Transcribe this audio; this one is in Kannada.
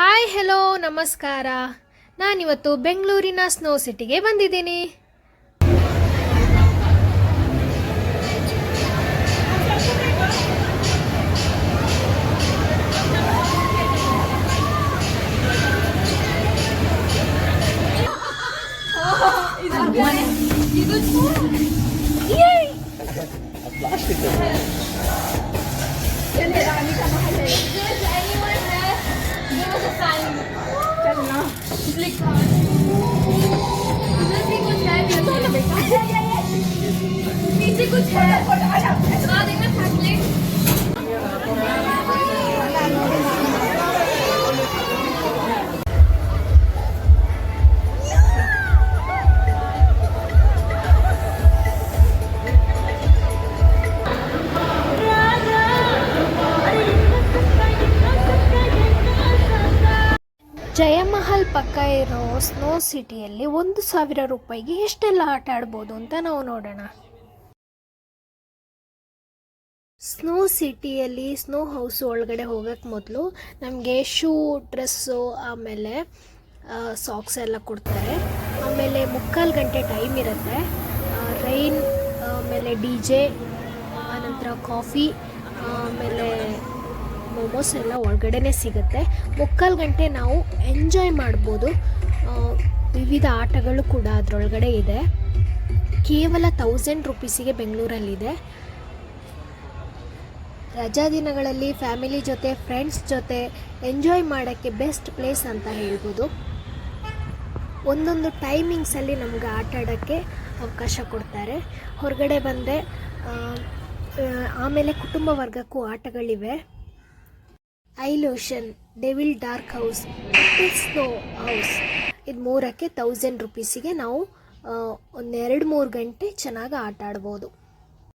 ಹಾಯ್ ಹೆಲೋ ನಮಸ್ಕಾರ. ನಾನಿವತ್ತು ಬೆಂಗಳೂರಿನ ಸ್ನೋ ಸಿಟಿಗೆ ಬಂದಿದ್ದೀನಿ. पीछे कुछ है? हाँ ಜಯಮಹಲ್ ಪಕ್ಕ ಇರೋ ಸ್ನೋ ಸಿಟಿಯಲ್ಲಿ ಒಂದು ಸಾವಿರ ರೂಪಾಯಿಗೆ ಎಷ್ಟೆಲ್ಲ ಆಟ ಆಡ್ಬೋದು ಅಂತ ನಾವು ನೋಡೋಣ. ಸ್ನೋ ಸಿಟಿಯಲ್ಲಿ ಸ್ನೋ ಹೌಸ್ ಒಳಗಡೆ ಹೋಗೋಕ್ಕೆ ಮೊದಲು ನಮಗೆ ಶೂ, ಡ್ರೆಸ್ಸು, ಆಮೇಲೆ ಸಾಕ್ಸ್ ಎಲ್ಲ ಕೊಡ್ತಾರೆ. ಆಮೇಲೆ ಮುಕ್ಕಾಲು ಗಂಟೆ ಟೈಮ್ ಇರುತ್ತೆ. ರೈನ್, ಆಮೇಲೆ ಡಿ ಜೆ, ಆನಂತರ ಕಾಫಿ, ಆಮೇಲೆ ಮೋಮೋಸ್ ಎಲ್ಲ ಒಳಗಡೆನೇ ಸಿಗುತ್ತೆ. ಮುಕ್ಕಾಲು ಗಂಟೆ ನಾವು ಎಂಜಾಯ್ ಮಾಡ್ಬೋದು. ವಿವಿಧ ಆಟಗಳು ಕೂಡ ಅದರೊಳಗಡೆ ಇದೆ. ಕೇವಲ ತೌಸಂಡ್ ರುಪೀಸಿಗೆ ಬೆಂಗಳೂರಲ್ಲಿದೆ. ರಜಾ ದಿನಗಳಲ್ಲಿ ಫ್ಯಾಮಿಲಿ ಜೊತೆ ಫ್ರೆಂಡ್ಸ್ ಜೊತೆ ಎಂಜಾಯ್ ಮಾಡೋಕ್ಕೆ ಬೆಸ್ಟ್ ಪ್ಲೇಸ್ ಅಂತ ಹೇಳ್ಬೋದು. ಒಂದೊಂದು ಟೈಮಿಂಗ್ಸಲ್ಲಿ ನಮ್ಗೆ ಆಟ ಆಡೋಕ್ಕೆ ಅವಕಾಶ ಕೊಡ್ತಾರೆ. ಹೊರಗಡೆ ಬಂದರೆ ಆಮೇಲೆ ಕುಟುಂಬ ವರ್ಗಕ್ಕೂ ಆಟಗಳಿವೆ. Illusion devil dark house snow house. ಇದು ಮೂರಕ್ಕೆ ತೌಸಂಡ್ ರುಪೀಸಿಗೆ ನಾವು ಒಂದೆರಡು ಮೂರು ಗಂಟೆ ಚೆನ್ನಾಗಿ ಆಟ ಆಡ್ಬೋದು